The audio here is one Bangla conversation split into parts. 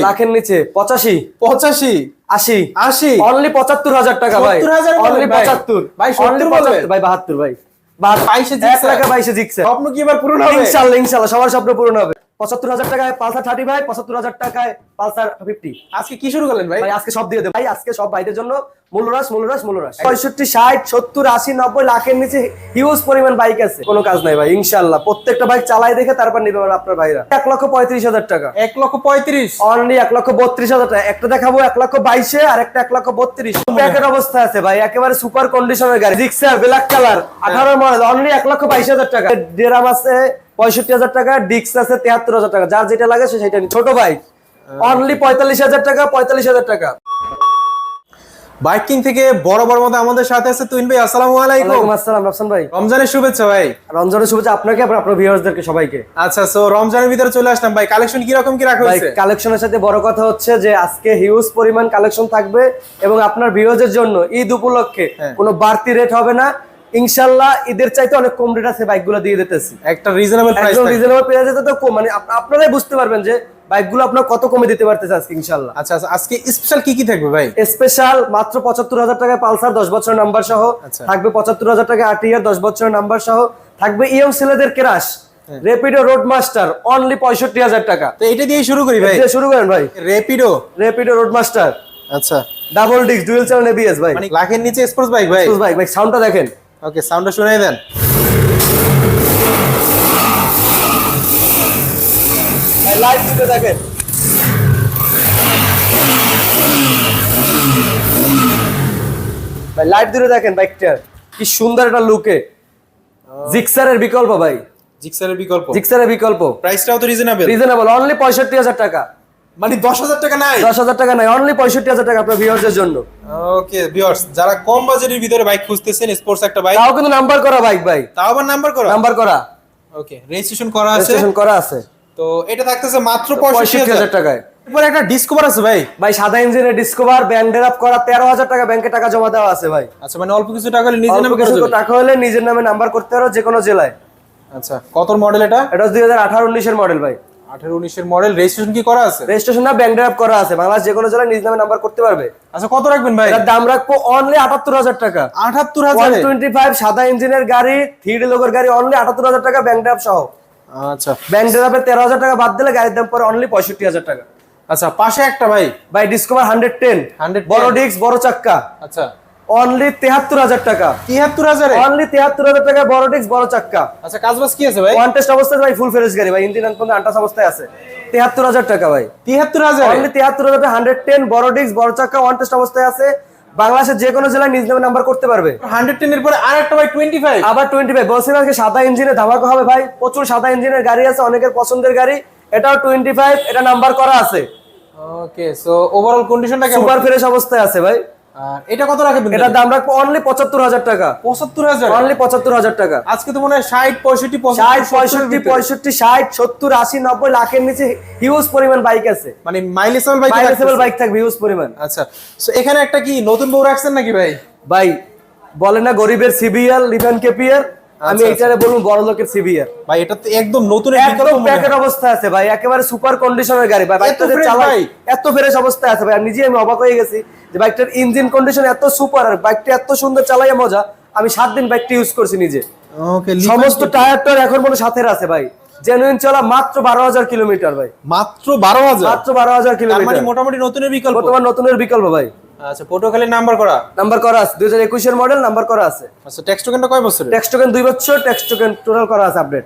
লাখের নিচে পঁচাশি। পঁচাশি। আশি। আশি। অনলি পঁচাত্তর হাজার টাকা ভাই। 70,000 বলেন অনলি পঁচাত্তর। ভাই, অনলি পঁচাত্তর। ভাই বাহাত্তর ভাই। বাইশে এক। টাকা বাইশে জিক্স স্বপ্ন কি এবার পূরণ হবে? ইনশাল্লাহ ইনশাল্লাহ সবার স্বপ্ন পূরণ হবে। পঁচাত্তর হাজার টাকায় পালসার থার্টি ভাই পঁচাত্তর হাজার টাকায় পালসার ফিফটি আজকে কি শুরু করলেন ভাই? ভাই আজকে সব দিয়ে দেবো। ভাই আজকে সব ভাইদের জন্য মূল্যরাস মূল্যরাস মূল্যরাস। পঁয়ষট্টি ষাট সত্তর আশি নব্বই লাখের নিচে হিউজ পরিমাণ বাইক আছে। কোনো কাজ নাই ভাই ইনশাল্লাহ প্রত্যেকটা বাইক চালাই দেখে তারপর আপনার ভাইরা। এক লক্ষ পঁয়ত্রিশ হাজার টাকা। এক লক্ষ পঁয়ত্রিশ। অনলি এক লক্ষ বত্রিশ হাজার টাকা। একটা দেখাবো এক লক্ষ বাইশে আর একটা এক লক্ষ বত্রিশ। প্যাকেট অবস্থা আছে ভাই একেবারে সুপার কন্ডিশনের গাড়ি। জিক্সার ব্ল্যাক কালার আঠারো মডেল অনলি এক লক্ষ বাইশ হাজার টাকা। ডেরাম আছে পঁয়ষট্টি হাজার টাকা ডিক্স আছে তেহাত্তর হাজার টাকা। যার যেটা লাগে সে সেটা। ছোট বাইক। অনলি পঁয়তাল্লিশ হাজার টাকা পঁয়তাল্লিশ হাজার টাকা। বাইকিং থেকে বড় বড় মতো আমাদের সাথে আছে তুইন ভাই আসসালামু আলাইকুম। আসসালাম রাফসান ভাই। রমজানের শুভেচ্ছা ভাই। রমজানের শুভেচ্ছা আপনাকে এবং আপনার ভিউয়ার্সদেরকে সবাইকে। আচ্ছা সো রমজানের ভিতরে চলে আসলাম। ভাই কালেকশন কি রকম কি রাখা হয়েছে? কালেকশনের সাথে বড় কথা হচ্ছে যে আজকে হিউজ পরিমাণ কালেকশন থাকবে এবং আপনার ভিউয়ার্সের জন্য ঈদ উপলক্ষে হ্যাঁ। কোনো বাড়তি রেট হবে না। ইনশাল্লাহ ঈদের চাইতে অনেক কম রেট আছে বাইকগুলো দিয়ে দিতেছি। একটা রিজনেবল প্রাইস রিজনেবল প্রাইস তো কম মানে আপনারাই বুঝতে পারবেন যে বাইকগুলো আপনার কত কমে দিতে পারতেছে আজকে ইনশাল্লাহ আচ্ছা আচ্ছা আজকে স্পেশাল কি কি থাকবে ভাই? স্পেশাল মাত্র পঁচাত্তর হাজার টাকায় পালসার দশ বছর নাম্বার সহ। আচ্ছা। থাকবে পঁচাত্তর হাজার টাকা আটিয়ার দশ বছর নাম্বার সহ। থাকবে ইয়ং ছেলেদের crush. Rapido road master only পঁয়ষট্টি হাজার টাকা। তো এটা দিয়ে শুরু করি ভাই। শুরু করেন ভাই। রেপিডো রেপিডো রোড মাস্টার আচ্ছা double disc dual channel ABS ভাই। মানে লাখের নিচে স্পোর্টস বাইক ভাই। সুজ ভাই ভাই সাউন্ডটা দেখেন। ওকে সাউন্ডটা শুনাই দেন। ভাই লাইভ দুটো দেখেন। ভাই লাইভ দুটো দেখেন বাইকটার কি সুন্দর একটা লুকে জিক্সারের বিকল্প ভাই। জিক্সারের বিকল্প? জিক্সারের বিকল্প। প্রাইসটাও তো রিজনেবল রিজনেবল অনলি পঁয়ষট্টি হাজার টাকা। মানে দশ হাজার টাকা নাই? দশ হাজার টাকা নাই অনলি পঁয়ষট্টি হাজার টাকা আপনার ভিউয়ার্সের জন্য। ওকে ভিউয়ার্স যারা কম বাজেটের ভিতরে বাইক খুঁজতেছেন স্পোর্টস একটা বাইক তাও কিন্তু নাম্বার করা বাইক ভাই। তাও আবার নাম্বার করা? নাম্বার করা। ওকে রেজিস্ট্রেশন করা আছে। রেজিস্ট্রেশন করা আছে। তো এটা থাকতেছে মাত্র পঁয়ষট্টি হাজার টাকায়। এরপর একটা ডিসকভার আছে ভাই। ভাই সাদা ইঞ্জিনের ডিসকভার ব্যান্ডের আপ করা তেরো হাজার টাকা ব্যাংকে টাকা জমা দেওয়া আছে ভাই। আচ্ছা মানে অল্প কিছু টাকা হলে নিজের নামে কিছু টাকা হলে নিজের নামে নাম্বার করতে পারো যে কোনো জেলায়। আচ্ছা কত মডেল এটা? এটা দুই হাজার আঠারো উনিশের মডেল ভাই। আঠারো উনিশের মডেল রেজিস্ট্রেশন কি করা আছে? রেজিস্ট্রেশন না ব্যাংক ড্রাফ করা আছে। বাংলাদেশ যে কোনো জেলায় নিজ নামে নাম্বার করতে পারবে। আচ্ছা কত রাখবেন ভাই? এটার দাম রাখব অনলি আটাত্তর হাজার টাকা। আটাত্তর হাজার? টোয়েন্টি ফাইভ সাদা ইঞ্জিনের গাড়ি থ্রি লোকের গাড়ি অনলি আটাত্তর হাজার টাকা ব্যাংক ড্রাফ সহ। আচ্ছা। ব্যাংক ড্রাফে তেরো হাজার টাকা বাদ দিলে গাড়ির দাম পরে অনলি পঁয়ষট্টি হাজার টাকা। আচ্ছা পাশে একটা ভাই। ভাই ডিসকভার হান্ড্রেড টেন 110 বড় ডিস্ক বড় চাক্কা। আচ্ছা। অনলি তেহাত্তর হাজার টাকা। তিয়াত্তর হাজারে? অনলি তেহাত্তর হাজার টাকা বড় ডিস্ক বড় চাক্কা। আচ্ছা কাজ বাজ কি আছে ভাই? ওয়ান টেস্ট অবস্থায় ভাই ফুল ফ্রেশ গাড়ি। ভাই ইঞ্জিন পর্যন্ত আন্টাস অবস্থায় আছে। তেহাত্তর হাজার টাকা ভাই। তিয়াত্তর হাজার? অনলি তেহাত্তর হাজার হান্ড্রেড টেন বড় ডিস্ক বড় চাক্কা ওয়ান টেস্ট অবস্থায় আছে। বাংলাদেশের যে কোনো জেলায় নিজ নামে নাম্বার করতে পারবে। হান্ড্রেড টেন এর পরে আর একটা ভাই টোয়েন্টি ফাইভ আবার টোয়েন্টি ফাইভ বলছিলাম আজকে সাদা ইঞ্জিনে ধামাকা হবে ভাই। প্রচুর সাদা ইঞ্জিনের গাড়ি আছে অনেকের পছন্দের গাড়ি। এটাও টোয়েন্টি ফাইভ এটা নাম্বার করা আছে। ওকে সো ওভারঅল কন্ডিশনটা সুপার ফ্রেশ অবস্থায় আছে ভাই। আর এটা কত রাখবেন এটা দাম রাখব অনলি পঁচাত্তর হাজার টাকা। পঁচাত্তর হাজার? অনলি পঁচাত্তর হাজার টাকা। আজকে তো মনে হয় ষাট পঁয়ষট্টি ষাট পঁয়ষট্টি পঁয়ষট্টি ষাট সত্তর আশি নব্বই লাখের নিচে হিউজ পরিমাণ বাইক আছে। মানে মাইলেজেবল বাইক বাইক থাকবে হিউজ পরিমাণ। আচ্ছা তো এখানে একটা কি নতুন বউ রাখছেন নাকি ভাই? ভাই বলে না গরিবের সিবিএল লিভেন কেপিয়ার আমি আচ্ছা, এইটারে বলব বড় লোকের সিবিআর ভাই এটা তো একদম নতুন একদম প্যাকেট অবস্থা আছে ভাই একেবারে সুপার কন্ডিশনের গাড়ি। ভাই বাইকটা চালাই ভাই। এত ফ্রেশ অবস্থা আছে ভাই নিজে আমি অবাক হয়ে গেছি যে বাইকটার ইঞ্জিন কন্ডিশন এত সুপার আর বাইকটা এত সুন্দর চালাইয়া মজা আমি সাত দিন বাইকটা ইউজ করছি নিজে। ওকে সমস্ত টায়ার টায়ার এখন মনে সাথে আছে ভাই। জেনুইন চলা মাত্র বারো হাজার কিলোমিটার ভাই। মাত্র বারো হাজার? মাত্র বারো হাজার মানে কিলোমিটার মোটামুটি নতুনের বিকল্প? তোমার নতুনের বিকল্প ভাই। আচ্ছা পটুয়াখালীর নাম্বার করা? নাম্বার করা আছে দুই হাজার একুশের মডেল নাম্বার করা আছে। আচ্ছা ট্যাক্স টোকেনটা কয় বছরের? ট্যাক্স টোকেন দুই বছর ট্যাক্স টোকেন টোটাল করা আছে আপডেট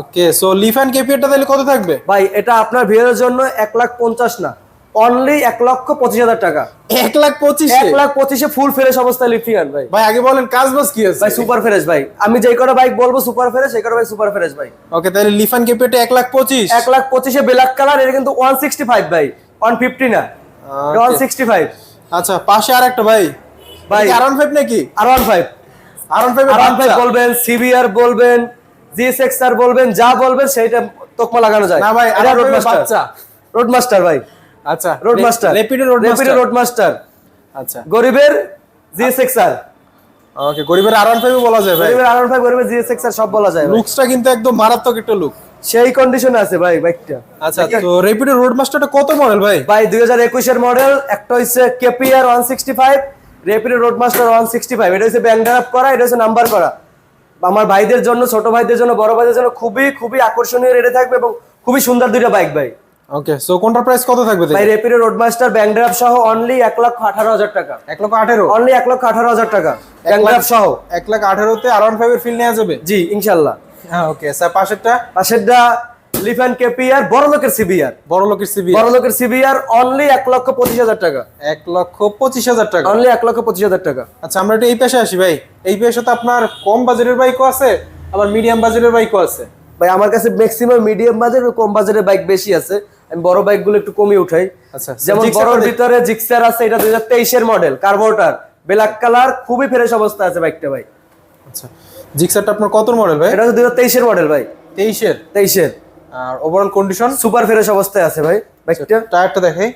ওকে সো লিফ অ্যান্ড কেপিয়ারটা তাহলে কত থাকবে? ভাই এটা আপনার ভিড়ের জন্য এক লাখ পঞ্চাশ না অনলি এক লক্ষ পঁচিশ হাজার টাকা। এক লাখ পঁচিশ? এক লাখ পঁচিশে ফুল ফ্রেশ অবস্থায় লিফিয়ান ভাই। ভাই আগে বলেন কাজ বাজ কি আছে? ভাই সুপার ফ্রেশ ভাই। আমি যেই কটা বাইক বলব সুপার ফ্রেশ সেই কটা বাইক সুপার ফ্রেশ ভাই। ওকে তাহলে লিফ অ্যান্ড কেপিয়ারটা এক লাখ পঁচিশ। এক লাখ পঁচিশে ব্ল্যাক কালার এটা কিন্তু ওয়ান সিক্সটি ফাইভ ভাই। ওয়ান ফিফটি না. ওয়ান সিক্সটি ফাইভ আচ্ছা পাশে আর একটা ভাই। ভাই। আর ওয়ান ফাইভ নাকি? R one five R one five R one five বলবেন সিবিআর বলবেন জিএসএক্স আর বলবেন যা বলবেন সেইটা তোকমা লাগানো যায়। না ভাই, R15 রোড মাস্টার বাচ্চা। রোড মাস্টার ভাই। আচ্ছা road master Rapido road master road master আচ্ছা। গরিবের জিএসএক্স আর ওকে গরিবের আর ওয়ান ফাইভ বলা যায় ভাই। গরিবের আর ওয়ান ফাইভ গরিবের জিএসএক্স আর সব বলা যায়। লুকসটা কিন্তু একদম মারাত্মক একটা লুক সেই কন্ডিশনে আছে ভাই বাইকটা। আচ্ছা তো রেপিডো রোড মাস্টারটা কত মডেল ভাই? ভাই দুই হাজার একুশের মডেল একটা হচ্ছে KPR one sixty five Rapido road master one sixty five এটা হচ্ছে ব্যাংক করা এটা হচ্ছে নাম্বার করা। আমার ভাইদের জন্য ছোট ভাইদের জন্য বড় ভাইদের জন্য খুবই খুবই আকর্ষণীয় রেটে থাকবে এবং খুবই সুন্দর দুইটা বাইক ভাই। ওকে সো কোনটার প্রাইস কত থাকবে ভাই Rapido road master bank draft সহ অনলি এক লক্ষ আঠারো হাজার টাকা। এক লক্ষ আঠেরো? অনলি এক লক্ষ আঠারো হাজার টাকা। সহ। এক লাখ আঠেরোতে আর ওয়ান ফাইভের ফিল নেওয়া যাবে? জি ইনশাল্লাহ। হ্যাঁ ওকে স্যার পাশেরটা? পাশেরটা লিফান কেপিআর বড় লোকের সিবিআর। বড় লোকের সিবি বড় লোকের সিবিআর অনলি এক লক্ষ পঁচিশ হাজার টাকা। এক লক্ষ পঁচিশ হাজার টাকা। অনলি এক লক্ষ পঁচিশ হাজার টাকা। আচ্ছা আমরা একটু এই পেশে আসি ভাই। এই পেশে তো আপনার কম বাজেটের বাইকও আছে আবার মিডিয়াম বাজেটের বাইকও আছে। ভাই আমার কাছে ম্যাক্সিমাম মিডিয়াম বাজেট ও কম বাজেটের বাইক বেশি আছে। আমি বড় বাইকগুলো একটু কমই উঠাই। আচ্ছা যেমন বড়র ভিতরে জিক্সার আছে এটা দুই হাজার তেইশের মডেল কার্বোটার ব্ল্যাক কালার খুবই ফ্রেশ অবস্থা আছে বাইকটা ভাই। আচ্ছা জিক্সারটা আপনার কত মডেল ভাই? এটা হচ্ছে দুই হাজার মডেল ভাই। তেইশের? তেইশের। আর ওভারঅল কন্ডিশন সুপার ফ্রেশ অবস্থায় আছে ভাই বাইকটা টায়ারটা দেখাই।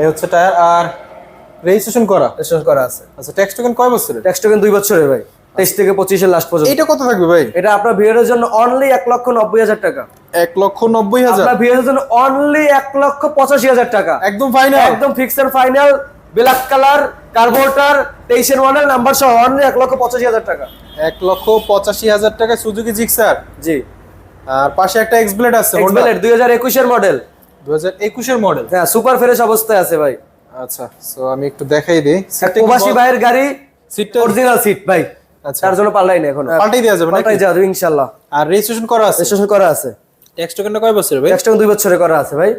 এই হচ্ছে টায়ার আর রেজিস্ট্রেশন করা? রেজিস্ট্রেশন করা আছে। আচ্ছা ট্যাক্স টোকেন কয় বছরের? ট্যাক্স টোকেন দুই বছরের ভাই তেইশ থেকে পঁচিশের লাস্ট পর্যন্ত। এইটা কত থাকবে ভাই? এটা আপনার ভিড়ের জন্য অনলি এক লক্ষ নব্বই হাজার টাকা। এক লক্ষ নব্বই হাজার? আপনার ভিড়ের জন্য অনলি এক লক্ষ পঁচাশি হাজার টাকা। একদম ফাইনাল একদম fix and final black colour carburettor তেইশের মডেল নাম্বার সহ অনলি এক লক্ষ পঁচাশি হাজার টাকা। এক লক্ষ পঁচাশি হাজার টাকা সুজুকি জিক্সার জি। আর পাশে একটা এক্স ব্লেড আছে দুই হাজার একুশের মডেল দু হাজার একুশের মডেল হ্যাঁ সুপার ফ্রেশ অবস্থায় আছে ভাই। আচ্ছা সো আমি একটু দেখাই দিই। প্রবাসী ভাইয়ের গাড়ি সিটটা অরিজিনাল সিট ভাই। আচ্ছা। তার জন্য পাল্লাই না এখন। পাল্টাই দেওয়া যাবে পাল্টাই নাকি যাবে ইনশাল্লাহ। আর রেজিস্ট্রেশন করা আছে? রেজিস্ট্রেশন করা আছে। ট্যাক্স টোকেনটা কয় বছরের ভাই? ট্যাক্স দুই বছরে করা আছে ভাই।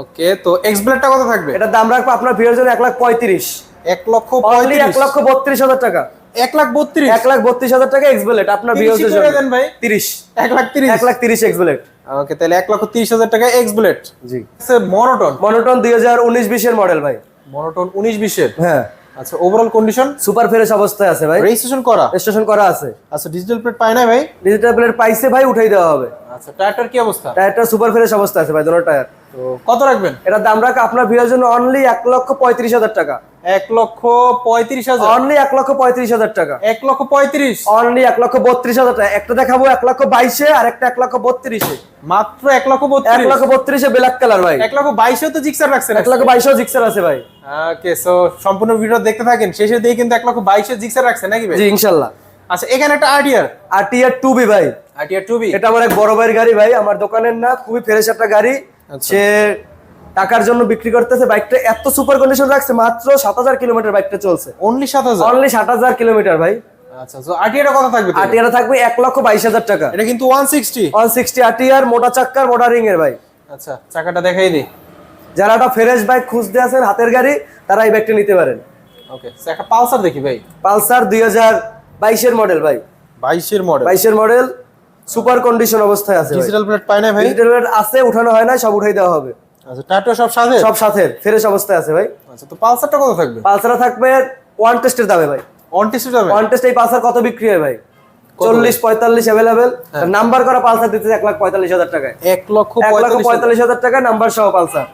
ওকে তো এক্স ব্লেডটা কত থাকবে? এটার দাম রাখব আপনার ভিড়ের জন্য এক লাখ পঁয়ত্রিশ। এক লক্ষ অনলি এক পঁয়ত্রিশ। লক্ষ বত্রিশ হাজার টাকা। এক লাখ বত্রিশ? এক লাখ বত্রিশ হাজার টাকা এক্সবেলেট আপনার তিরিশই ভিউজের করে জন্য। ভাই। তিরিশ। এক লাখ তিরিশ। এক লাখ তিরিশ এক্সবেলেট ওকে তাহলে এক লক্ষ তিরিশ হাজার টাকা এক্স ব্লেড জি মনোটন মনোটন দুই হাজার উনিশ বিশের মডেল ভাই। মনোটন উনিশ বিশের? হ্যাঁ। আচ্ছা ওভারঅল কন্ডিশন সুপার ফ্রেশ অবস্থায় আছে ভাই। রেজিস্ট্রেশন করা? রেজিস্ট্রেশন করা আছে। আচ্ছা ডিজিটাল প্লেট পায় না ভাই? ডিজিটাল প্লেট পাইছে ভাই উঠাই দেওয়া হবে। আচ্ছা টায়ারটার কি অবস্থা? টায়ারটা সুপার ফ্রেশ অবস্থা আছে ভাই দোনো টায়ার তো কত রাখবেন এটার দাম রাখা আপনার ভিউর জন্য অনলি এক লক্ষ পঁয়ত্রিশ হাজার টাকা এক লক্ষ পঁয়ত্রিশ হাজার অনলি এক লক্ষ পঁয়ত্রিশ হাজার টাকা এক লক্ষ পঁয়ত্রিশ অনলি এক লক্ষ বত্রিশ হাজার টাকা একটা দেখাবো এক লক্ষ বাইশে আর একটা এক লক্ষ বত্রিশে মাত্র এক লক্ষ এক লক্ষ বত্রিশে ব্ল্যাক কালার ভাই এক লক্ষ বাইশে তো জিক্সার রাখছেন এক লক্ষ বাইশেও জিক্সার আছে ভাই ওকে সো সম্পূর্ণ ভিডিও দেখতে থাকেন শেষে দিয়ে কিন্তু এক লক্ষ বাইশে জিক্সার রাখছেন নাকি ভাই জি ইনশাল্লাহ আচ্ছা এখানে একটা আরটিআর আর টিয়ার টু বি ভাই আরটিআর টু বি এটা আমার এক বড় ভাইয়ের গাড়ি ভাই আমার দোকানের না খুবই ফ্রেশ একটা গাড়ি আচ্ছা। সে টাকার জন্য বিক্রি করতেছে বাইকটা এত সুপার কন্ডিশন রাখছে মাত্র সাত হাজার কিলোমিটার বাইকটা চলছে। অনলি সাত হাজার? অনলি ষাট হাজার কিলোমিটার ভাই। আচ্ছা কত থাকবে থাকবে এক লক্ষ বাইশ হাজার টাকা। এটা কিন্তু ওয়ান সিক্সটি ওয়ান সিক্সটি আটিয়ার মোটা চাক্কার মোটা রিং এর ভাই। আচ্ছা চাকাটা দেখাই দিই। যারা একটা ফ্রেশ বাইক খুঁজতে আছেন হাতের গাড়ি তারা এই বাইকটা নিতে পারেন। ওকে একটা পালসার দেখি ভাই। পালসার দুই হাজার বাইশের মডেল ভাই। বাইশের মডেল বাইশের মডেল সুপার কন্ডিশন অবস্থায় আছে ডিজিটাল প্লেট পায় না ভাই? ডিজিটাল প্লেট আছে উঠানো হয় না সব উঠাই দেওয়া হবে। আচ্ছা টাটা সব সাথে? সব সাথে ফ্রেশ অবস্থায় আছে ভাই। আচ্ছা তো পালসারটা কত থাকবে? পালসার থাকবে ওয়ান টেস্টের দামে ভাই। অন টেস্টে যাবে ওয়ান টেস্ট এই পালসার কত বিক্রি হয় ভাই? চল্লিশ পঁয়তাল্লিশ অ্যাভেলেবেল নাম্বার করা পালসার দিতে এক লাখ পঁয়তাল্লিশ হাজার টাকায়। এক লক্ষ এক লক্ষ পঁয়তাল্লিশ হাজার। টাকা নাম্বার সহ পালসার।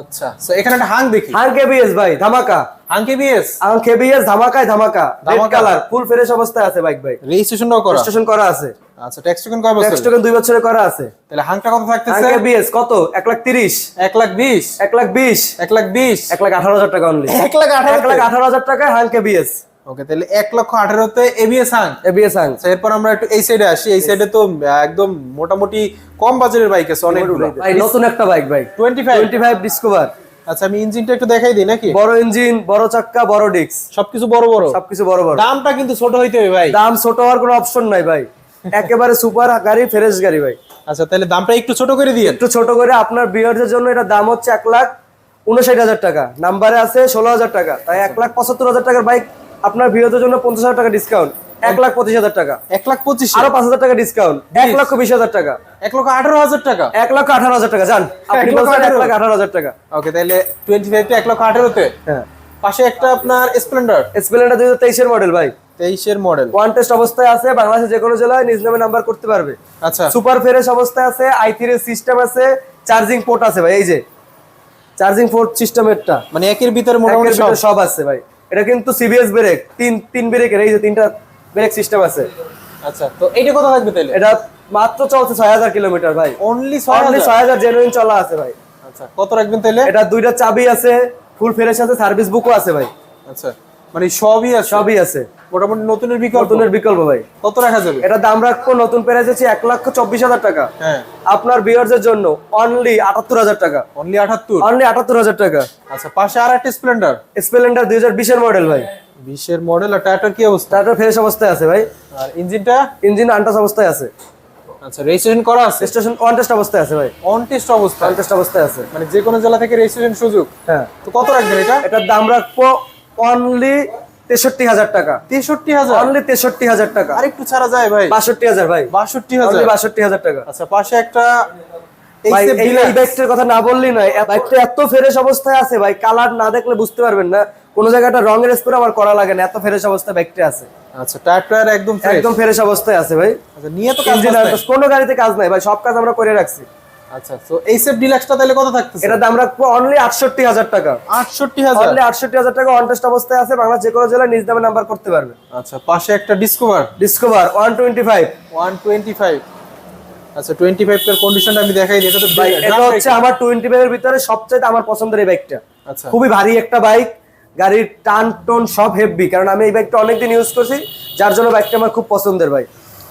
আচ্ছা এখানে একটা হাং দেখি। হাং কেবিএস ভাই ধামাকা। হাং কেবিএস হাং কেবিএস ধামাকায় ধামাকা। রেড। কালার ফুল ফ্রেশ অবস্থায় আছে বাইক ভাই। রেজিস্ট্রেশনটাও করা? রেজিস্ট্রেশন করা আছে। আচ্ছা ট্যাক্স টোকেন কয় বছর ট্যাক্স টোকেন দুই বছরে করা আছে। তাহলে হাংটা কত থাকতেছে? কেবিএস কত? এক লাখ তিরিশ। এক লাখ বিশ। এক লাখ বিশ। এক লাখ বিশ। এক লাখ আঠারো হাজার টাকা অনলি এক লাখ আঠারো এক লাখ আঠারো হাজার টাকায় হাং কেবিএস ওকে তাহলে এক লক্ষ আঠারোতে এবিএস হাং এবিএস হাং এরপর আমরা একটু এই সাইডে আসি। এই সাইডে তো একদম মোটামুটি কম বাজারের বাইক আছে অনেকগুলো ভাই নতুন একটা বাইক ভাই। Twenty five twenty five Discover আচ্ছা আমি ইঞ্জিনটা একটু দেখাই দিই নাকি? বড় ইঞ্জিন বড় চাক্কা বড় ডিস্ক সবকিছু বড় বড়। সবকিছু বড় বড়। দামটা কিন্তু ছোট হইতে হবে ভাই। দাম ছোট হওয়ার কোনো অপশন নাই ভাই। একেবারে সুপার গাড়ি ফ্রেশ গাড়ি ভাই। আচ্ছা তাহলে দামটা একটু ছোট করে দিয়ে একটু ছোট করে আপনার বিয়ার্সের জন্য এটা দাম হচ্ছে এক লাখ উনষাট হাজার টাকা। নাম্বারে আছে ষোলো হাজার টাকা। তাই এক লাখ পঁচাত্তর হাজার টাকার বাইক আপনার বিয়ার্সের জন্য পঞ্চাশ হাজার টাকা ডিসকাউন্ট এক লাখ পঁচিশ হাজার টাকা। এক লাখ পঁচিশ। আরও পাঁচ হাজার টাকা ডিসকাউন্ট এক লক্ষ বিশ হাজার টাকা। এক লক্ষ আঠারো হাজার টাকা। এক লক্ষ আঠারো হাজার টাকা। জান আপনি বলছেন এক লাখ আঠারো হাজার টাকা। ওকে তাহলে টোয়েন্টি ফাইভ এক লক্ষ আঠারোতে। হ্যাঁ। পাশে একটা আপনার স্প্লেন্ডার স্প্লেন্ডার দুই হাজার তেইশের মডেল ভাই। তেইশের মডেল। ওয়ান টেস্ট অবস্থায় আছে বাংলাদেশের যে কোনো জেলায় নিজ নামে নাম্বার করতে পারবে। আচ্ছা। সুপার ফ্রেশ অবস্থায় আছে আই থ্রি সিস্টেম আছে চার্জিং পোর্ট আছে ভাই এই যে। চার্জিং পোর্ট সিস্টেমেরটা মানে একের ভিতরে মোটামুটি সব। আছে ভাই। এটা কিন্তু সিবিএস ব্রেক তিন তিন ব্রেকের এই যে তিনটা ব্রেক সিস্টেম আছে। আচ্ছা তো এইটা কত থাকবে তাহলে? এটা মাত্র চলছে ছয় হাজার কিলোমিটার ভাই। অনলি? ছয় হাজার? জেনুইন চলা আছে ভাই। আচ্ছা কত রাখবেন তাহলে? এটা দুইটা চাবি আছে ফুল ফ্রেশ আছে সার্ভিস বুকও আছে ভাই। আচ্ছা। মানে সবই আছে। সবই আছে। মোটামুটি নতুনের বিকল্প। নতুনের বিকল্প ভাই। কত রাখা যাবে? এটা দাম রাখব নতুন প্রাইস হচ্ছে এক লক্ষ চব্বিশ হাজার টাকা। হ্যাঁ। আপনার বিয়ার্সের জন্য অনলি আটাত্তর হাজার টাকা। অনলি আটাত্তর? অনলি আটাত্তর হাজার টাকা। আচ্ছা পাশে আর একটা স্প্লেন্ডার স্প্লেন্ডার দুই হাজার বিশের মডেল ভাই। বিশের মডেল আর টায়ারটার কি অবস্থা? টাটা ফ্রেশ অবস্থায় আছে ভাই। আর ইঞ্জিনটা ইঞ্জিন আনটাস অবস্থায় আছে। আচ্ছা রেজিস্ট্রেশন করা আছে? স্টেশন অন টেস্ট অবস্থায় আছে ভাই। অন টেস্ট অবস্থা অন টেস্ট অবস্থায় আছে। মানে যে কোনো জেলা থেকে রেজিস্ট্রেশন সুযোগ? হ্যাঁ। তো কত রাখবেন এটা? এটার দাম রাখব অনলি তেষট্টি হাজার টাকা। তেষট্টি হাজার? অনলি তেষট্টি হাজার টাকা। আর একটু ছাড়া যায় ভাই। বাষট্টি হাজার ভাই। বাষট্টি হাজার? বাষট্টি হাজার টাকা। আচ্ছা পাশে একটা এই এই বাইকটার কথা না বললেই নয় বাইকটা এত ফ্রেশ অবস্থায় আছে ভাই কালার না দেখলে বুঝতে পারবেন না। কোন জায়গাটা রঙের স্প্রে আমার করা লাগে না এত ফ্রেশ অবস্থায় বাইকটা আছে। আচ্ছা টায়ার টায়ার একদম একদম ফ্রেশ অবস্থায় আছে ভাই। আচ্ছা নিয়ে তো কাজ। কোনো গাড়িতে কাজ নাই ভাই সব কাজ আমরা করে রাখছি। আচ্ছা তো এইসব ডিলাক্সটা তাহলে কত থাকতেছে? এটা দাম রাখব অনলি আটষট্টি হাজার টাকা। আটষট্টি হাজার? অনলি আটষট্টি হাজার টাকা অন টেস্ট অবস্থায় আছে বাংলা যে কোনো জেলায় নিজ দামে নাম্বার করতে পারবে। আচ্ছা পাশে একটা ডিসকভার ডিসকভার আচ্ছা টোয়েন্টি ফাইভ এর কন্ডিশনটা আমি দেখাই এটা তো এটা হচ্ছে আমার টোয়েন্টি ফাইভ এর ভিতরে সবচেয়ে আমার পছন্দের এই বাইকটা আচ্ছা। খুবই ভারী একটা বাইক গাড়ির টান টোন সব হেভি কারণ আমি এই বাইকটা অনেকদিন ইউজ করছি যার জন্য বাইকটা আমার খুব পছন্দের ভাই।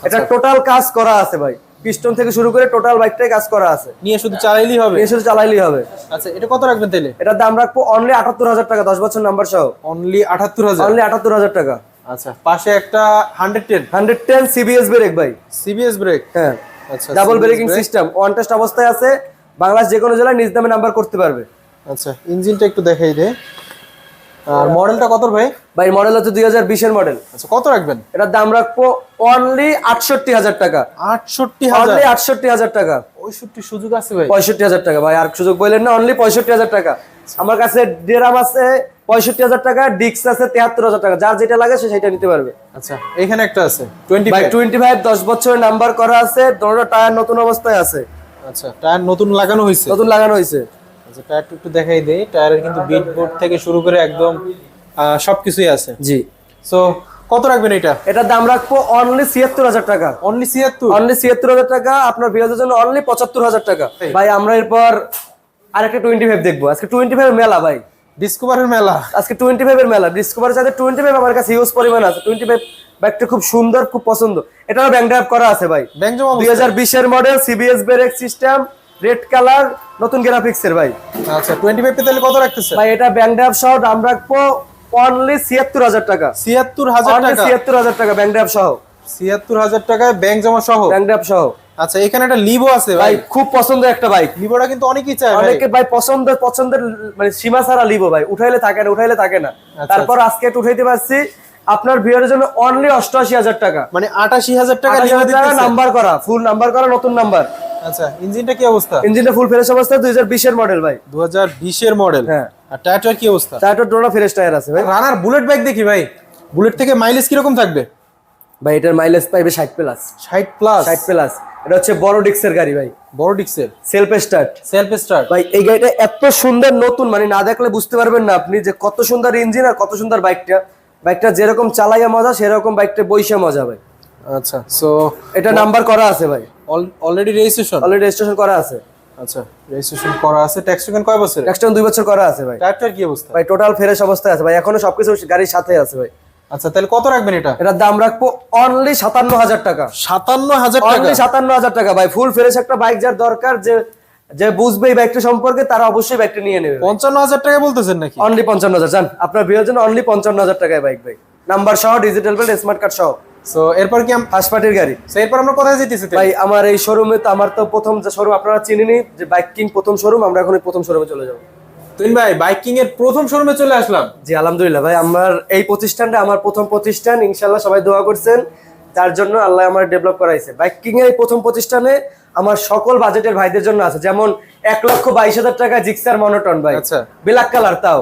এটা আচ্ছা। টোটাল কাজ করা আছে ভাই। পিস্টন থেকে শুরু করে টোটাল বাইকটাই কাজ করা আছে। নিয়ে শুধু চালাইলেই হবে? নিয়ে শুধু চালাইলেই হবে। আচ্ছা এটা কত রাখবেন তাহলে এটার দাম রাখব অনলি আটাত্তর হাজার টাকা দশ বছর নাম্বার সহ। অনলি আটাত্তর হাজার? অনলি আটাত্তর হাজার টাকা। আচ্ছা পাশে একটা hundred ten. Hundred ten CBS brake ভাই। সিবিএস ব্রেক হ্যাঁ। আচ্ছা double braking system one test অবস্থায় আছে। বাংলাদেশ যে কোনো জেলায় নিজ দামে নাম্বার করতে পারবে। আচ্ছা ইঞ্জিনটা একটু দেখাই দে। আর মডেলটা কত ভাই? ভাই মডেল হচ্ছে দুই হাজার বিশের মডেল আচ্ছা কত রাখবেন? এটার দাম রাখব অনলি আটষট্টি হাজার টাকা। আটষট্টি অনলি আটষট্টি হাজার টাকা। পঁয়ষট্টি সুযোগ আছে ভাই। পঁয়ষট্টি হাজার টাকা। ভাই আর সুযোগ বললেন না অনলি পঁয়ষট্টি হাজার টাকা। আমার কাছে ডেরাম আছে পঁয়ষট্টি হাজার টাকা ডিক্স আছে তেহাত্তর হাজার টাকা। যার যেটা লাগে সে সেটা নিতে পারবে। আচ্ছা এখানে একটা আছে টোয়েন্টি ফাইভ টোয়েন্টি ফাইভ দশ বছরের নাম্বার করা আছে দোনোটা টায়ার নতুন অবস্থায় আছে। আচ্ছা টায়ার নতুন লাগানো হয়েছে। নতুন লাগানো হয়েছে। আচ্ছা টায়ারটা একটু দেখাই দেই। টায়ারের কিন্তু বিট বোর্ড থেকে শুরু করে একদম সবকিছুই আছে। জি। সো কত রাখবেন এটা? এটার দাম রাখব অনলি ছিয়াত্তর হাজার টাকা। অনলি ছিয়াত্তর? অনলি ছিয়াত্তর হাজার টাকা আপনার বিয়াজের জন্য অনলি পঁচাত্তর হাজার টাকা। ভাই আমরা এরপর আরেকটা টোয়েন্টি ফাইভ দেখব। আজকে টোয়েন্টি ফাইভ মেলা ভাই। ডিসকভারের মেলা। আজকে টোয়েন্টি ফাইভ এর মেলা। ডিসকভার সাথে টোয়েন্টি ফাইভ আমার কাছে হিউজ পরিমাণ আছে। টোয়েন্টি ফাইভ ব্যাগটা খুব সুন্দর খুব পছন্দ। এটাও ব্যাংক ড্রাইভ করা আছে ভাই। ব্যাংক দুই হাজার বিশের model CBS brake system red colour নতুন গ্রাফিক্স এর ভাই। আচ্ছা টোয়েন্টি ফাইভ তাহলে কত রাখতেছে? ভাই এটা ব্যাংক ড্রাইভ সহ দাম রাখব অনলি ছিয়াত্তর হাজার টাকা। ছিয়াত্তর হাজার অনলি টাকা? ছিয়াত্তর হাজার টাকা ব্যাংক ড্রাইভ সহ। ছিয়াত্তর হাজার টাকায় ব্যাংক জমা সহ? ব্যাংক ড্রাইভ সহ। আচ্ছা এখানে একটা লিভো আছে ভাই খুব পছন্দের একটা বাইক লিভোটা কিন্তু অনেকেই চায় ভাই। অনেকে ভাই পছন্দের পছন্দের মানে সীমা ছাড়া লিবো ভাই। উঠাইলে থাকে না উঠাইলে থাকে না। আচ্ছা, তারপর আজকে একটু উঠাইতে পারছি। আপনার ভিউয়ারের জন্য অনলি অষ্টআশি হাজার টাকা। মানে আটাশি হাজার টাকা নাম্বার করা ফুল নাম্বার করা নতুন নাম্বার আচ্ছা ইঞ্জিনটা কি অবস্থা? ইঞ্জিনটা ফুল ফ্রেশ অবস্থা মডেল ভাই। মডেল হ্যাঁ। আর টায়ারটার কি অবস্থা? চারটা ডোনা ফ্রেশ টায়ার আছে ভাই। রানার বুলেট বাইক দেখি ভাই। বুলেট থেকে মাইলেজ থাকবে? ভাই এটার মাইলেজ পাইবে ষাট প্লাস ষাট প্লাস ষাট প্লাস এটা হচ্ছে বড় ডিক্সের গাড়ি ভাই। বড় ডিক্সের? সেলফ স্টার্ট সেলফ স্টার্ট ভাই এই গাড়িটা এত সুন্দর নতুন মানে না দেখলে বুঝতে পারবেন না আপনি যে কত সুন্দর ইঞ্জিন আর কত সুন্দর বাইকটা বাইকটা যেরকম চালাইয়া মজা সেরকম বাইকটা বইসা মজা ভাই। আচ্ছা সো এটা নাম্বার করা আছে ভাই। অলরেডি রেজিস্ট্রেশন অলরেডি রেজিস্ট্রেশন করা আছে। আচ্ছা রেজিস্ট্রেশন করা আছে। ট্যাক্স টোকেন কয় বছর নেক্সট দুই বছর করা আছে ভাই। টায়ারটার কি অবস্থা? ভাই টোটাল ফ্রেশ অবস্থায় আছে ভাই। এখনও সবকিছু গাড়ির সাথে আছে ভাই। আচ্ছা তাহলে কত রাখবেন এটা? এটার দাম রাখব অনলি সাতান্ন হাজার টাকা। সাতান্ন হাজার টাকা? অনলি সাতান্ন হাজার টাকা ভাই। ফুল ফ্রেশ একটা বাইক যার দরকার যে যে বুঝবে এই বাইকটা সম্পর্কে তারা অবশ্যই বাইকটা নিয়ে নেবে পঞ্চান্ন হাজার টাকা বলতেছেন নাকি? অনলি পঞ্চান্ন হাজার জান আপনার বিয়ের জন্য অনলি পঞ্চান্ন হাজার টাকায় বাইক ভাই। নাম্বার সহ ডিজিটাল বেল্ট স্মার্ট কার্ড সহ। সো এরপর কি ফার্স্ট পার্টির গাড়ি। এরপর আমরা কোথায় যেতেছি ভাই আমার এই শোরুমে তো আমার তো প্রথম যে শোরুম আপনারা চিনেনি যে বাইক কিং প্রথম শোরুম আমরা এখন প্রথম শোরুমে চলে যাব। তুহিন ভাই বাইকিং এর প্রথম শোরুমে চলে আসলাম। জি আলহামদুলিল্লাহ ভাই আমার এই প্রতিষ্ঠানটা আমার প্রথম প্রতিষ্ঠান ইনশাল্লাহ সবাই দোয়া করছেন। তার জন্য আল্লাহ আমার ডেভেলপ করাইছে। বাইকিং এর প্রথম প্রতিষ্ঠানে আমার সকল বাজেটের ভাইদের জন্য আছে। যেমন এক লক্ষ বাইশ হাজার টাকা জিক্সার মনোটন ভাই। আচ্ছা। ব্ল্যাক কালার তাও।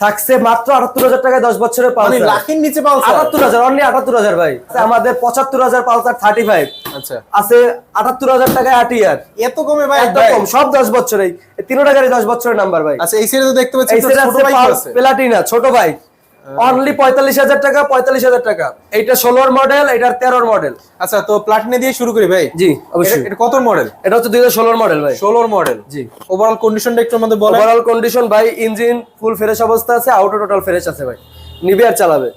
থাকছে মাত্র আটাত্তর হাজার টাকায় দশ বছরের মানে পালসার লাখের নিচে পালসার? আটাত্তর হাজার অনলি আটাত্তর হাজার ভাই। আমাদের পঁচাত্তর হাজার পালসার থার্টি ফাইভ আচ্ছা। আছে আটাত্তর হাজার টাকায় আটিয়ার এত কমে ভাই একদম কম সব দশ বছরের এই তিনোটা গাড়ি দশ বছরের নাম্বার ভাই। আচ্ছা এই তো দেখতে পাচ্ছি প্লাটিনা ছোট বাইক অনলি পঁয়তাল্লিশ হাজার টাকা পঁয়তাল্লিশ হাজার টাকা। এইটা ষোলোর মডেল এটার তেরোর মডেল আচ্ছা তো প্লাটিনা দিয়ে শুরু করি ভাই? জি অবশ্যই। এটা কত মডেল এটা হচ্ছে দুই হাজার ষোলোর মডেল ভাই। ষোলোর মডেল জি। ওভারঅল কন্ডিশনটা একটু আমাদের বলেন। ওভারঅল কন্ডিশন ভাই ইঞ্জিন ফুল ফ্রেশ অবস্থা আছে আউটো টোটাল ফ্রেশ আছে ভাই। নিবে আর চালাবে।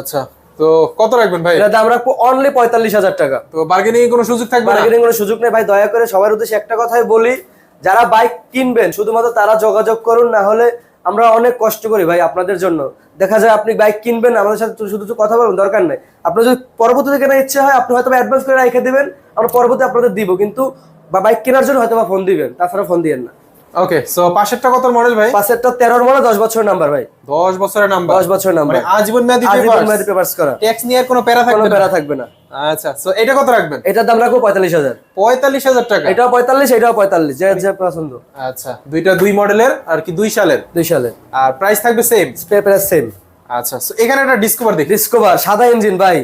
আচ্ছা তো কত রাখবেন ভাই? এটা দাম রাখব অনলি পঁয়তাল্লিশ হাজার টাকা। তো বার্গেনিং কোনো সুযোগ থাকবে না? মার্কেটিং কোনো সুযোগ নেই ভাই দয়া করে সবার উদ্দেশ্যে একটা কথাই বলি যারা বাইক কিনবেন শুধুমাত্র তারা যোগাযোগ করুন না হলে আমরা অনেক কষ্ট করি ভাই আপনাদের জন্য। দেখা যায় আপনি বাইক কিনবেন আমাদের সাথে শুধু শুধু কথা বলুন দরকার নেই। আপনার যদি পরবর্তীতে কেনার ইচ্ছে হয় আপনি হয়তো অ্যাডভান্স করে রেখে দেবেন আমরা পরবর্তী আপনাদের দিব। কিন্তু বা বাইক কেনার জন্য হয়তো ফোন দিবেন তাছাড়া ফোন দিবেন না। ওকে সো পাশেরটা কত মডেল ভাই? পাশেরটা তেরোর দশ বছরের নাম্বার ভাই। দশ বছরের নাম্বার দশ বছরের নাম্বার আজীবন মেয়াদি আজীবন মেয়াদি পেপারস করা। ট্যাক্স নিয়ে কোনো প্যারা থাকবে না? প্যারা থাকবে না। আচ্ছা সো এটা কত রাখবেন? এটার দাম রাখব পঁয়তাল্লিশ হাজার। পঁয়তাল্লিশ হাজার টাকা? এটাও পঁয়তাল্লিশ এটাও পঁয়তাল্লিশ যে যে পছন্দ। আচ্ছা দুইটা দুই মডেলের আর কি দুই সালের? দুই সালে আর প্রাইস থাকবে সেম আচ্ছা এখানে একটা ডিসকভার দেখি। ডিসকভার সাদা ইঞ্জিন ভাই।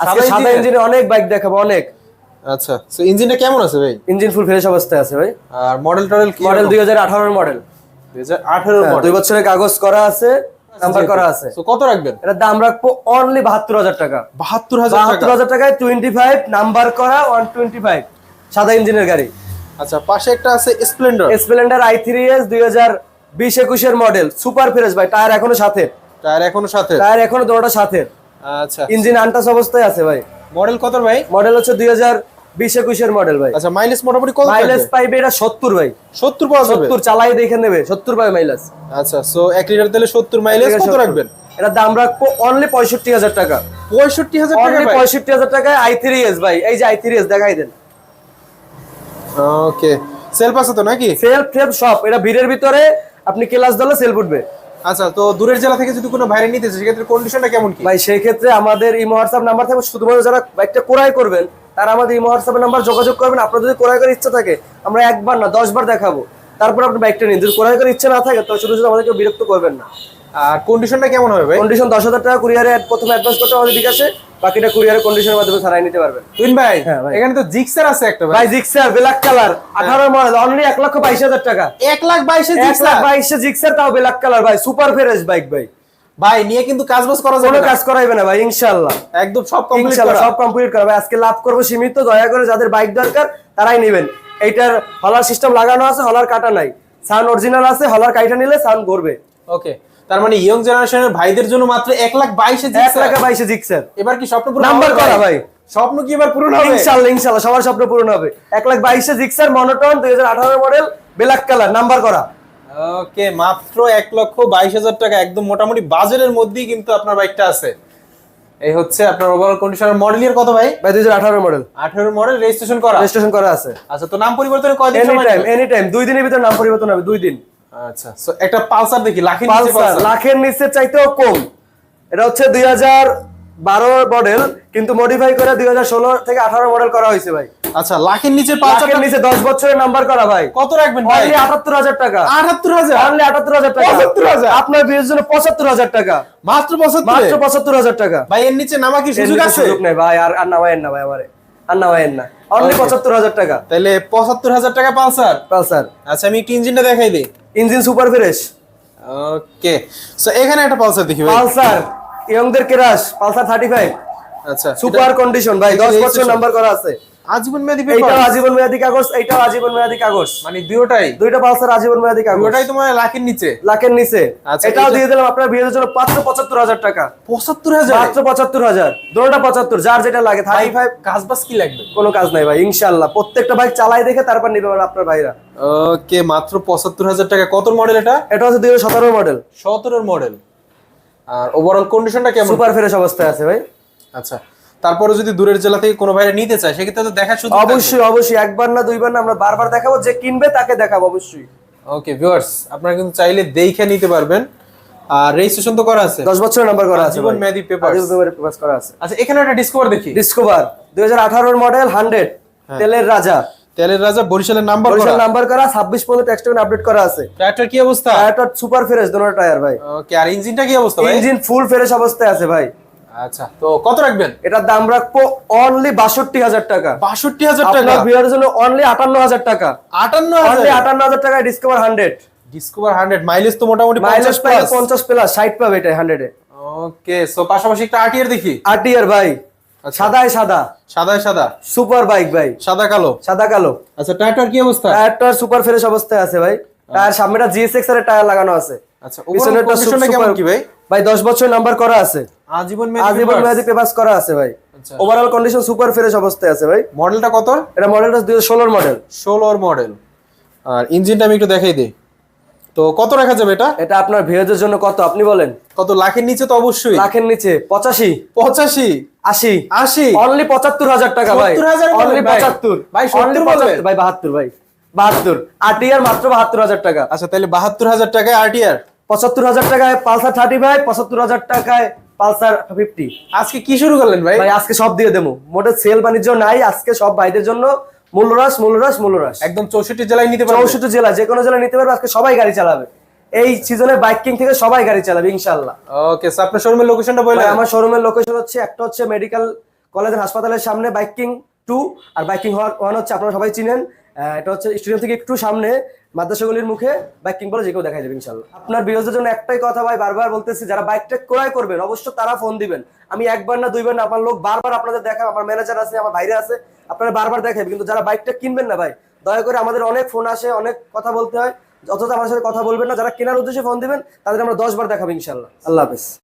আজকে সাদা ইঞ্জিনে অনেক বাইক দেখাবো অনেক। আচ্ছা সো ইঞ্জিনটা কেমন আছে ভাই? ইঞ্জিন ফুল ফ্রেশ অবস্থায় আছে ভাই। আর মডেল টডেল কি মডেল দুই হাজার আঠারোর মডেল দুই হাজার আঠেরো দুই বছরের কাগজ করা আছে। নাম্বার করা আছে। তো কত রাখবেন? এটার দাম রাখব অনলি বাহাত্তর হাজার টাকা। বাহাত্তর হাজার বাহাত্তর টাকা হাজার টাকায় টোয়েন্টি ফাইভ নাম্বার করা ওয়ান টোয়েন্টি ফাইভ সাদা ইঞ্জিনের গাড়ি। আচ্ছা পাশে একটা আছে Splendor Splendor I three S দুই হাজার বিশ একুশের মডেল সুপার ফ্রেশ ভাই টায়ার এখনও সাথে। টায়ার এখনও সাথে? টায়ার এখনও দুটোটা সাথে। আচ্ছা। ইঞ্জিন আনটাস অবস্থায় আছে ভাই। মডেল কত ভাই? মডেল হচ্ছে দুই হাজার বিশ একুশের মডেল ভাই। আচ্ছা মাইলেজ মোটামুটি কত মাইলেজ পাইবে এটা সত্তর ভাই। সত্তর পাওয়া যাবে? সত্তর চালাই দেখে নেবে সত্তর পাবে মাইলেজ আচ্ছা সো এক লিটার তেলে সত্তর মাইলেজ কত রাখবেন? এটা দাম রাখব অনলি পঁয়ষট্টি হাজার টাকা। পঁয়ষট্টি হাজার টাকা পঁয়ষট্টি হাজার টাকায় আই থ্রি এস ভাই। এই যে আই থ্রি এস দেখাই দেন। ওকে সেলফ আছে তো নাকি? সেলফ টেপ সব এটা ভিড়ের ভিতরে আপনি ক্লাস দিলে সেলফ উঠবে। আচ্ছা তো দূরের জেলা থেকে যদি কোনো ভাইরে নিতে সেক্ষেত্রে কন্ডিশনটা কেমন কি? ভাই সেই ক্ষেত্রে আমাদের ইমো হোয়াটসঅ্যাপ নাম্বার থাকবে শুধুমাত্র যারা বাইকটা ক্রয় করবেন তারা আমাদের এই হোয়াটসঅ্যাপ নাম্বার যোগাযোগ করবেন। আপনার যদি ক্রয় করার ইচ্ছা থাকে আমরা একবার না দশবার দেখাবো। তারপর আপনি বাইকটা নিন। যদি ক্রয় করার ইচ্ছা না থাকে তো শুধু শুধু আমাদেরকে বিরক্ত করবেন না। আর কন্ডিশনটা কেমন হবে ভাই? কন্ডিশন দশ হাজার টাকা কুরিয়ারে প্রথমে অ্যাডভান্স করতে হবে বিকাশে। বাকিটা কুরিয়ারের কন্ডিশনের মাধ্যমে ছাড়াই নিতে পারবেন। তুইন ভাই হ্যাঁ, এখানে তো জিক্সার আছে একটা ভাই। ভাই জিক্সার ব্ল্যাক কালার আঠারো মডেল অনলি এক লক্ষ বাইশ হাজার টাকা। এক লাখ বাইশে এক লাখ জিক্সার বাইশে জিক্সার তাও ব্ল্যাক কালার ভাই সুপার ফ্রেশ বাইক ভাই। ভাই নিয়ে কিন্তু কাজ বাজ করা যাবে কাজ করাইবে না ভাই ইনশাল্লাহ একদম সব কমপ্লিট করা। সব কমপ্লিট করা। ভাই আজকে লাভ করব সীমিত দয়া করে যাদের বাইক দরকার তারাই নেবেন। এইটার হলার সিস্টেম লাগানো আছে হলার কাটা নাই। সাউন্ড অরিজিনাল আছে হলার কাইটা নিলে সাউন্ড ঘুরবে ওকে তার মানে ইয়ং জেনারেশনের ভাইদের জন্য মাত্র এক লাখ বাইশে এক লাখে বাইশে জিক্সার এবার কি স্বপ্ন নাম্বার করা ভাই। স্বপ্ন কি এবার পূরণ হবে? ইনশাল্লাহ ইনশাল্লাহ সবার স্বপ্ন পূরণ হবে। এক লাখ বাইশে জিক্সার মনোটন দুই হাজার আঠারো মডেল ব্ল্যাক কালার নাম্বার করা। ওকে মাত্র এক লক্ষ বাইশ হাজার টাকা একদম মোটামুটি বাজারের মধ্যেই কিন্তু আপনার বাইকটা আছে। এই হচ্ছে আপনার ওভারঅল কন্ডিশনের মডেল ইয়ার কত ভাই? ভাই দুই হাজার আঠারো মডেল আঠারো মডেল রেজিস্ট্রেশন করা। রেজিস্ট্রেশন করা আছে। আচ্ছা তো নাম পরিবর্তনের কয়দিন এনি টাইম এনি টাইম দুই দিনের ভিতরে নাম পরিবর্তন হবে দুই দিন। আচ্ছা সো একটা পালসার দেখি লাখের নিচে পালসার পালসার? লাখের নিচে চাইতেও কম। এটা হচ্ছে দুই হাজার বারো মডেল কিন্তু মডিফাই করে থেকে মডেল হয়েছে ভাই। আচ্ছা লাখের নিচে লাখের নিচে দশ বছরের নাম্বার করা ভাই। কত রাখবেন ভাই? অনলি আটাত্তর হাজার টাকা। আটাত্তর হাজার? অনলি আটাত্তর হাজার টাকা। ৭৫,000 আপনার বিয়ের জন্য পঁচাত্তর হাজার টাকা। মাত্র পঁচাত্তর? মাত্র হাজার টাকা। ভাই এর নিচে নামা কি সুযোগ আছে? সুযোগ নেই ভাই আর আর নামায়েন না ভাই আমারে। আর নামায়েন না। অনলি পঁচাত্তর হাজার টাকা। তাহলে পঁচাত্তর হাজার টাকা পালসার পালসার আচ্ছা আমি একটু ইঞ্জিনটা দেখাই দিই। Engine super fresh. Okay so এখানে একটা পালসার দেখি পালসার। ইয়ংদের কেরাস পালসার থার্টি ফাইভ আচ্ছা সুপার কন্ডিশন ভাই দশ বছর। নাম্বার করা আছে। আজীবন মেয়াদি পেপার আজীবন মেয়াদি কাগজ এইটাও আজীবন মেয়াদি কাগজ। মানে দুটোটাই দুইটা পালসার আজীবন মেয়াদি কাগজ। দুটোটাই তোমার লাখের নিচে। লাখের নিচে। আচ্ছা, এটাও দিয়ে দিলাম আপনার বিয়ের জন্য মাত্র পঁচাত্তর হাজার টাকা। পঁচাত্তর হাজার? মাত্র পঁচাত্তর হাজার। দুটোটা পঁচাত্তর যার যেটা লাগে থার্টি ফাইভ কাজ বাস কি লাগবে? কোনো কাজ নাই ভাই ইনশাল্লাহ। প্রত্যেকটা বাইক চালাই দেখে তারপর নিবে আপনার ভাইরা। ওকে মাত্র পঁচাত্তর হাজার টাকা। কত মডেল এটা? এটা হচ্ছে দুই সতেরো মডেল সতেরোর মডেল আর ওভারঅল কন্ডিশনটা কেমন? সুপার ফ্রেশ অবস্থায় আছে ভাই। আচ্ছা। তারপরে যদি দূরের জেলা থেকে কোনো ভাইরা নিতে চায় সেক্ষেত্রে তো দেখার সুযোগ অবশ্যই অবশ্যই একবার না দুইবার না আমরা বারবার দেখাবো যে কিনবে তাকে দেখাবো অবশ্যই। ওকে ভিউয়ার্স আপনারা কিন্তু চাইলে দেখে নিতে পারবেন। আর রেজিস্ট্রেশন তো করা আছে। দশ বছরের নাম্বার করা আছে আজীবন মেয়াদি papers। পেপার করা আছে। আচ্ছা এখানে একটা ডিসকভার দেখি। ডিসকভার দুই হাজার আঠারোর মডেল হান্ড্রেড তেলের রাজা। তেলের রাজা বরিশালের নাম্বার করা। বরিশাল নাম্বার করা ছাব্বিশ পর্যন্ত টেক্সট আপডেট করা আছে। টায়ারটার কি অবস্থা? টায়ারটা সুপার ফ্রেশ দোনো টায়ার ভাই। ওকে আর ইঞ্জিনটা কি অবস্থা ভাই? ইঞ্জিন ফুল ফ্রেশ অবস্থায় আছে ভাই। আচ্ছা তো কত রাখবেন? এটার দাম রাখব অনলি বাষট্টি হাজার টাকা। বাষট্টি হাজার টাকা? আপনার জন্য অনলি আটান্ন হাজার টাকা। আটান্ন অনলি আটান্ন হাজার টাকায় Discover hundred Discover hundred mileage তো মোটামুটি মাইলেজ পঞ্চাশ পঞ্চাশ প্লাস ষাট পাবে এটা হান্ড্রেডে ওকে সো পাশাপাশি একটা আরটিআর দেখি। আরটিআর ভাই আচ্ছা। সাদায় সাদা। সাদায় সাদা। সুপার বাইক ভাই। সাদা কালো। সাদা কালো। আচ্ছা টায়ারটার কি অবস্থা? টায়ারটার সুপার ফ্রেশ অবস্থায় আছে ভাই। টায়ার সামনেটা জিএসএক্স এর টায়ার লাগানো আছে। আচ্ছা পিছনেরটা কি ভাই? ভাই 10 বছর নাম্বার করা আছে। আজীবন আজীবন মেয়াদি পেপাস করা আছে ভাই। ওভারঅল কন্ডিশন সুপার ফ্রেশ অবস্থায় আছে ভাই। মডেলটা কত? এটা মডেলটা 2016 মডেল ষোলোর মডেল আর ইঞ্জিনটা আমি একটু দেখাই দিই। তো কত রাখা যাবে এটা? এটা আপনার ভিউজের জন্য কত আপনি বলেন। কত লাখের নিচে তো অবশ্যই। লাখের নিচে 85 পঁচাশি? 80 আশি? অনলি 75000 টাকা ভাই। ৭৫,০০০ বলেন অনলি ভাই। 75 ভাই, অনলি ৭০ বলবেন? 75 ভাই 72 ভাই। 72 আরটিআর মাত্র 72000 টাকা। আচ্ছা তাহলে বাহাত্তর হাজার টাকায় আরটিআর 75000 টাকায় পালসার 35 75000 টাকায় পালসার 50 আজকে কি শুরু করলেন ভাই? ভাই আজকে সব দিয়ে দেবো। মোটে সেল বাণিজ্য নাই আজকে সব ভাইদের জন্য মূল্যরাস মূল্যরাস মূল্যরাস। একদম চৌষট্টি জেলায় নিতে চৌষট্টি জেলা যে কোনো জেলা নিতে পারবে আজকে সবাই গাড়ি চালাবে। এই সিজনে বাইকিং থেকে সবাই গাড়ি চালাবে ইনশাল্লাহ ওকে স্যার আপনার শোরুমের লোকেশনটা বললেন আমার শোরুমের লোকেশন হচ্ছে একটা হচ্ছে মেডিকেল কলেজের হাসপাতালের সামনে বাইকিং টু আর বাইকিং ওয়ান হচ্ছে আপনারা সবাই চিনেন। এটা হচ্ছে স্টেডিয়াম থেকে একটু সামনে, মাদ্রাসাগুলির মুখে বাইকিং বলে যে কেউ দেখা যাবে ইনশাল্লাহ আপনার বিরোধের জন্য একটাই কথা ভাই, বারবার বলতেছি, যারা বাইকটা ক্রয় করবেন, অবশ্য তারা ফোন দিবেন। আমি একবার না দুইবার না, আমার লোক বারবার আপনাদের দেখা আমার ম্যানেজার আছে, আমার ভাইরা আছে, আপনারা বারবার দেখাবে। কিন্তু যারা বাইকটা কিনবেন না ভাই, দয়া করে আমাদের অনেক ফোন আসে, অনেক কথা বলতে হয়, অথচ আমার সাথে কথা বলবেন না। যারা কেনার উদ্দেশ্যে ফোন দিবেন, তাদের আমরা দশ বার দেখাবো ইনশাল্লাহ আল্লাহ হাফেজ।